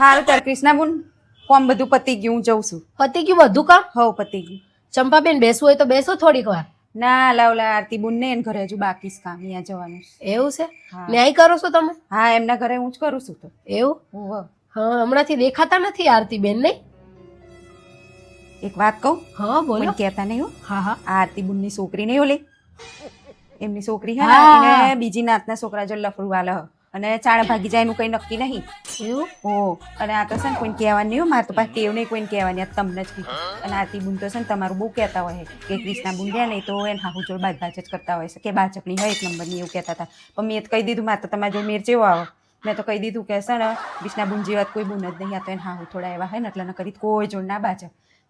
હારું તાર કૃષ્ણાબુન કોમ બધું પતી ગયું હું જઉં છું. પતી ગયું બધું કામ? હવ પતી ગયું. ચંપાબેન બેસવું હોય તો બેસો થોડીક વાર. ના લાવલા આરતી બુન ને એને ઘરે હજુ બાકી કામ અહીંયા જવાનું એવું છે. ન્યાય કરો છો તમે? હા એમના ઘરે હું જ કરું છું તો. એવું. હા હમણાંથી દેખાતા નથી આરતી બેન નહીં? એક વાત કહું? હા બોલો. કહેતા નહીં હું. હા હા. આરતી બુનની છોકરી નહીં ઓલી? એમની છોકરી હા. બીજી નાતના છોકરા જો લફડું વાલા હ. અને ચાણ ભાગી જાય એનું કઈ નક્કી નહીં. એવું? ઓ અને આ તો છે ને કોઈને કહેવાની નહીં મારે તો પાછી ટેવ નહીં કોઈને કહેવાની આ તમને જ કીધું અને આરતી બુન તો છે ને તમારું બહુ કહેતા હોય કે ક્રિષ્ના બુન રહ્યા નહીં તો એને હાહુ જોડ બાજ બાજ જ કરતા હોય છે કે બાચકણી હોય એક નંબરની એવું કહેતા હતા. પણ મેં તો કહી દીધું મારે તો તમારા જોડે મેર જેવો આવે. મેં તો કહી દીધું કે છે ને ક્રિષ્ના બુન જેવા કોઈ બુન જ નહીં આ તો એને હાહુ થોડા એવા હોય ને એટલે ન કરી કોઈ જોડ ના બાચે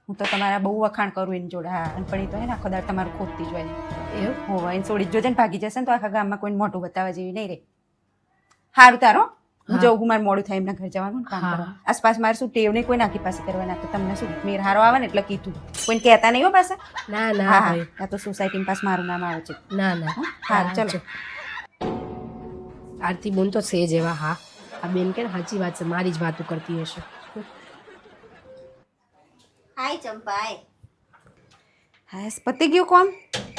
હું તો તમારા બહુ વખાણ કરું એની જોડે હા અને પણ એ તો હે ને આખો દાડ તમારું ખોદતી જ હોય. એવું? હોય એને છોડી જ જોજે ને ભાગી જશે ને તો આખા ગામમાં કોઈને મોટું બતાવવા જેવી નહીં રે સારું તારો. હું મારે મોડું થાય એમના ઘર જવાનું કામ કરો. આસપાસ મારે શું ટેવ નહીં કોઈ નાખી પાસે કરવાના તો તમને શું? મેર હારો આવે ને એટલે કીધું. કોઈને કહેતા નહીં હો પાસે? ના ના હા તો સોસાયટી પાસ મારું નામ આવે છે. ના ના. હા, ચલો. આરતી બોન તો સેજ એવા હા. આ બેન કે ને સાચી વાત છે મારી જ વાતો કરતી હશે. હાય ચંપા હાય હા પતી ગયું કોમ?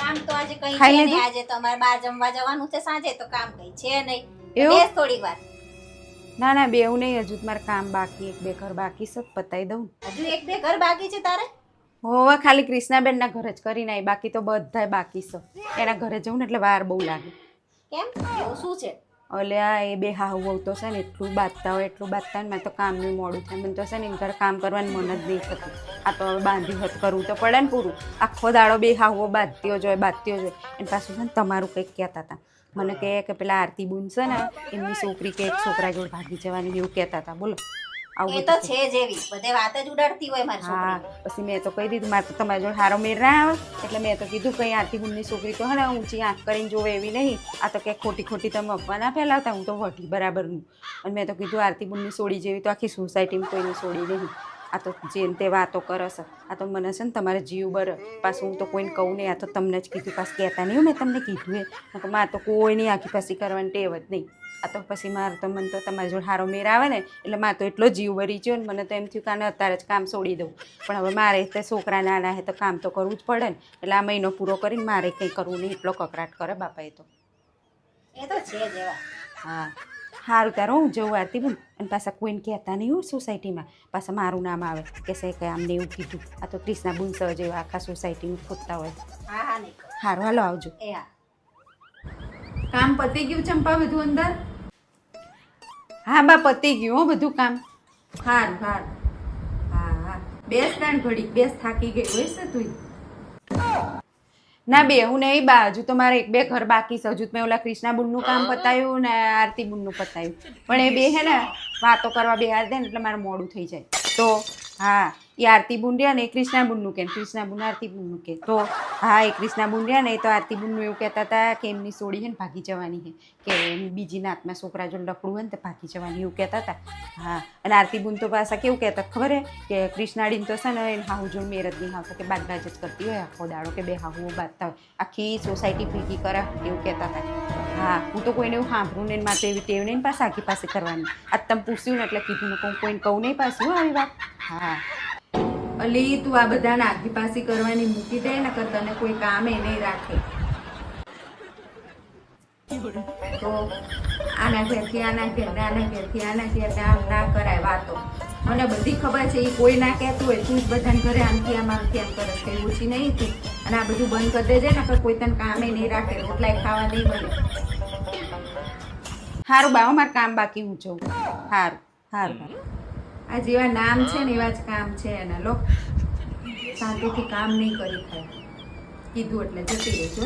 કામ તો આજે કઈ છે નહીં આજે તો અમારે બહાર જમવા જવાનું છે સાંજે તો કામ કઈ છે નહીં. એવું? થોડીક વાર. ના ના બેવું નહીં હજુ મારે કામ બાકી એક બે ઘર બાકી છે પતાવી દઉં હજુ એક બે ઘર બાકી છે તારે? હોવા ખાલી કૃષ્ણાબેનના ઘરે જ કરીને આવી બાકી તો બધાય બાકી છે. એના ઘરે જવું ને એટલે વાર બહુ લાગે. કેમ? શું છે? ઓલે આ એ બે હાહુ વહુ તો છે ને એટલું બાંધતા હોય, એટલું બાંધતા ને મેં તો કામનું મોડું થાય. મને તો છે ને એમ ઘરે કામ કરવાનું મન જ નહીં થતું. આ તો હવે બાંધી હત કરવું તો પડે ને પૂરું. આખો દાડો બે હાવો બાંધતીઓ જ હોય બાંધતીઓ જ હોય. અને પાછું છે ને તમારું કંઈક કહેતા હતા. મને કહે કે પેલા આરતી બુન છે ને, એમની છોકરી કે એક છોકરા જોડે ભાગી જવાની એવું કહેતા હતા. બોલો. આવું એ તો છે. જ બધે વાત જ ઉડાડતી હોય મારી હા છોકરી પછી મેં તો કહી દીધું મારે તો તમારા જોડે હારો મેળ ના આવે. એટલે મેં તો કીધું કંઈ આરતી બુનની છોકરી તો હે ઊંચી આંખ કરીને જોવે એવી નહીં. આ તો ક્યાંક ખોટી ખોટી તમે અફવા ના ફેલાવતા હું તો વટી બરાબરનું. અને મેં તો કીધું આરતી બુનની સોડી જેવી તો આખી સોસાયટીમાં કોઈની સોડી નહીં. આ તો જેને તે વાતો કરસ આ તો મને છે ને તમારે જીવ બર. પાછું હું તો કોઈને કહું નહીં. આ તો તમને જ કીધું. પાછું કહેતા નહીં હો મેં તમને કીધું એ. મારે તો કોઈ નહીં આખી પાછી કરવાની ટેવ જ નહીં. આ તો પછી મારે તો મને તો તમારી જોડે સારો મેર આવે ને એટલે મારે તો એટલો જીવ ભરી ગયો ને મને તો એમ થયું કે આને અત્યારે જ કામ છોડી દઉં. પણ હવે મારે તે છોકરા નાના હે તો કામ તો કરવું જ પડે ને એટલે આ મહિનો પૂરો કરીને મારે કંઈ કરવું નહીં એટલો કકરાટ કરે બાપા એ તો. એ તો છે જ હા. સારું તારો હું જવું આરતી બન. અને પાછા કોઈને કહેતા નહીં હું સોસાયટીમાં. પાછા મારું નામ આવે. કે છે કે આમને એવું કીધું. આ તો ક્રિષ્ના બુનસર જેવા આખા સોસાયટીમાં ખોદતા હોય. હા હા નહીં સારું હાલો આવજો. એ હા. કામ પતી ગયું ચંપા બધું અંદર? હા બા પતી ગયું હો બધું કામ. હાર હાર હા હા. બેસ તાણ ઘડી બેસ થાકી ગઈ. હોય છે તું ના બે હું નહીં બા હજુ તો મારે એક બે ઘર બાકી છે. હજુ મેં ઓલા કૃષ્ણા બુનનું કામ પતાયું ને આરતી બુનનું પતાયું. પણ એ બે હે ને વાતો કરવા બે હાર દે ને એટલે મારે મોડું થઈ જાય. તો હા. એ આરતી બુંડિયા ને એ બુનનું કે કૃષ્ણા બુન આરતી બુનનું કે. તો હા, એ ક્રિષ્ના બુંડિયા ને તો આરતી બુનનું એવું કહેતા હતા કે એમની સોડી છે ને ભાગી જવાની છે. કે એમ બીજી નાતમાં છોકરા જો લકડું હોય ને તો ભાગી જવાની એવું કહેતા હતા. હા, અને આરતી બુન તો પાછા કેવું કહેતા ખબર હે? કે કૃષ્ણાડીન તો છે ને એને હાહુ જો મેર જ નહીં આવતા કે બાદ બાજ જ કરતી હોય, આખો દાડો કે બે હાહુઓ બાંધતા હોય. આખી સોસાયટી ભેગી કરે એવું કહેતા હતા. હા, હું તો કોઈને એવું સાંભળું નહીં મારે એવી ટેવ નહીં પાસે આખી પાસે કરવાની. આ તમે પૂછ્યું ને એટલે કીધું ને કહું, કોઈને કહું નહીં પાછું, હો, આવી વાત. હા. અલી, તું આ બધાને આખી પાસી કરવાની મૂકી દે ને કે તને કોઈ કામે નહીં રાખે. તો આના ઘેરથી, આના ઘેર આના ઘેરથી, આના ઘેર આમ ના કરાય વાતો. મને બધી ખબર છે એ કોઈ ના કહેતું હોય, તું જ બધાને ઘરે આમથી આમ આમથી આમ કરે કઈ ઓછી નહીં તું. અને આ બધું બંધ કરી દેજે ને કોઈ તને કામે નહીં રાખે, રોટલાય ખાવા નહીં મળે. સારું બાવા, મારે કામ બાકી હું જઉં. સારું સારું આ જેવા નામ છે ને એવા જ કામ છે એના લો. શાંતિથી કામ નહીં કરી ખાય. કીધું એટલે જતી રહેજો.